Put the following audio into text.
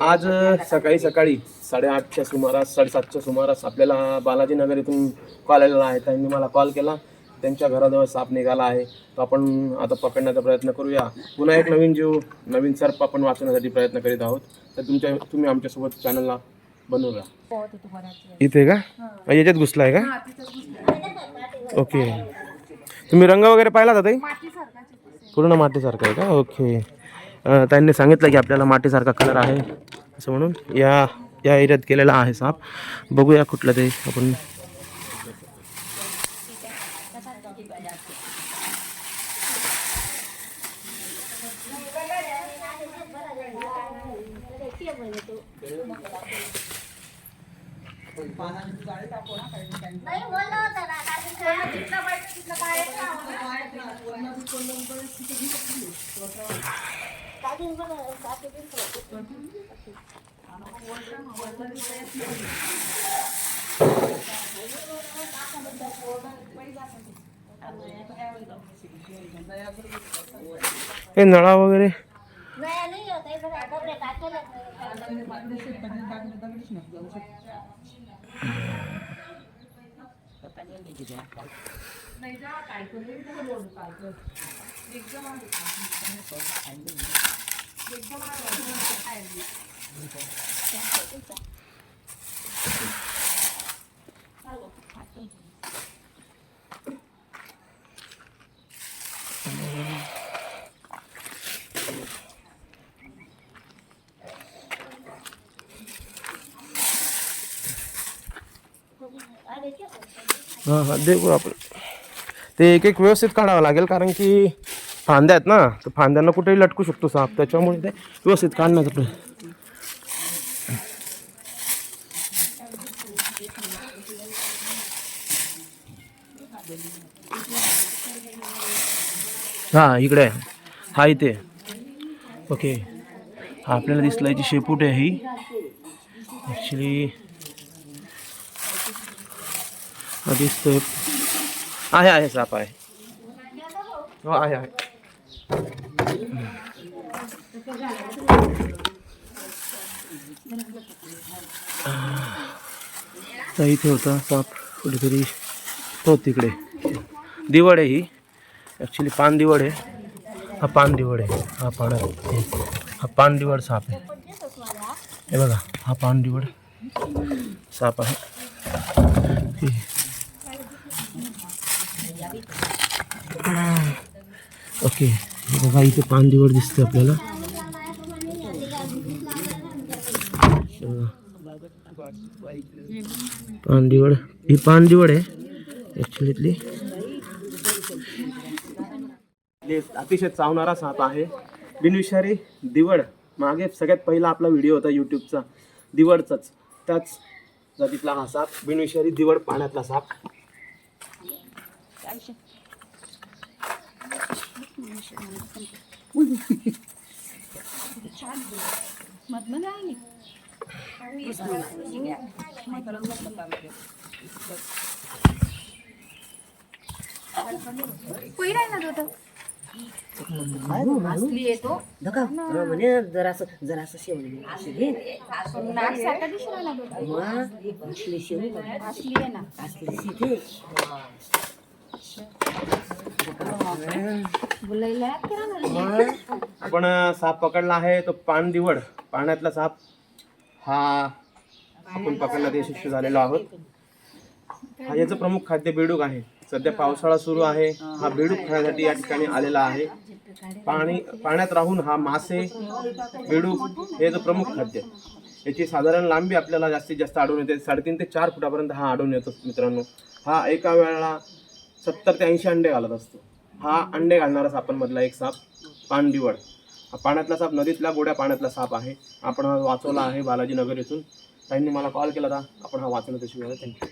आज सकाळी सकाळी साडेआठच्या सुमारास साडेसातच्या सुमारास आपल्याला बालाजी नगर इथून कॉल आलेला आहे. त्यांनी मला कॉल केला. त्यांच्या घराजवळ साप निघाला आहे. तो आपण आता पकडण्याचा प्रयत्न करूया. पुन्हा एक नवीन जीव नवीन सर्प आपण वाचवण्यासाठी प्रयत्न करीत आहोत. तर तुमच्या तुम्ही आमच्यासोबत चॅनलला बनवूया इथे का? याच्यात घुसला आहे का ओके. तुम्ही रंग वगैरे पाहिला का ताई? पूर्ण मातीसारखं आहे का? ओके. त्यांनी सांगितलं की आपल्याला मातीसारखा कलर आहे असं म्हणून या या एरियात केलेला आहे साप. बघूया कुठलं ते आपण. हे नळा वगैरे नाही नाही होत आहे हां हां देऊ आपण. ते एक एक व्यवस्थित काढावं लागेल कारण की फांद्या आहेत ना तर फांद्यांना कुठेही लटकू शकतो साप त्याच्यामुळे ते व्यवस्थित काढण्याचा प्रयत्न हां इकडे आहे. हा इथे ओके. हा आपल्याला दिसला याची शेपूट आहे ही. ॲक्च्युली हा दिसतोय. आहे आहे साप आहे. हो आहे आहे. तर इथे होता साप कुठेतरी तो तिकडे। दिवड आहे ही ॲक्च्युली पान दिवड। आहे हा, पान दिवड। आहे हा, पान हा। पान दिवड साप आहे हे हा, पान दिवड साप आहे ओके। हे बघा इथे पानदिवड दिसते आपल्याला. हे ही पानदिवड आहे ॲक्च्युलीतली अतिशय चावणारा साप आहे. बिनविषारी दिवड मागे सगळ्यात पहिला आपला व्हिडिओ होता यूट्यूबचा दिवडचाच. त्याच जातीतला हा साप बिनविषारी दिवड पाण्यातला साप. धका म्हणजे जरासं जरासं शेवली अशी घे मग? असली असली शिथे आपण साप पकडला आहे तो पान दिवड पाण्यातला साप हा आपण पकडण्यात यशस्वी झालेलो आहोत. हा याचं प्रमुख खाद्य बेडूक आहे. सध्या पावसाळा सुरू आहे. हा. बेडूक खाण्यासाठी या ठिकाणी आलेला आहे. पाणी पाण्यात राहून हा मासे बेडूक हे याचं प्रमुख खाद्य. याची साधारण लांबी आपल्याला जास्तीत जास्त आढळून येते. साडेतीन ते चार फुटापर्यंत हा आढळून येतो मित्रांनो. हा एका वेळेला सत्तर ते ऐंशी अंडे घालत असतो. हा अंडे घालणारा सापांमधला एक साप पानदिवड हा पाण्यातला साप नदीतल्या गोड्या पाण्यातला साप आहे. आपण हा वाचवला आहे बालाजीनगर इथून येथून. त्यांनी मला कॉल केला होता. आपण हा वाचवण्यात यशस्वी थँक्यू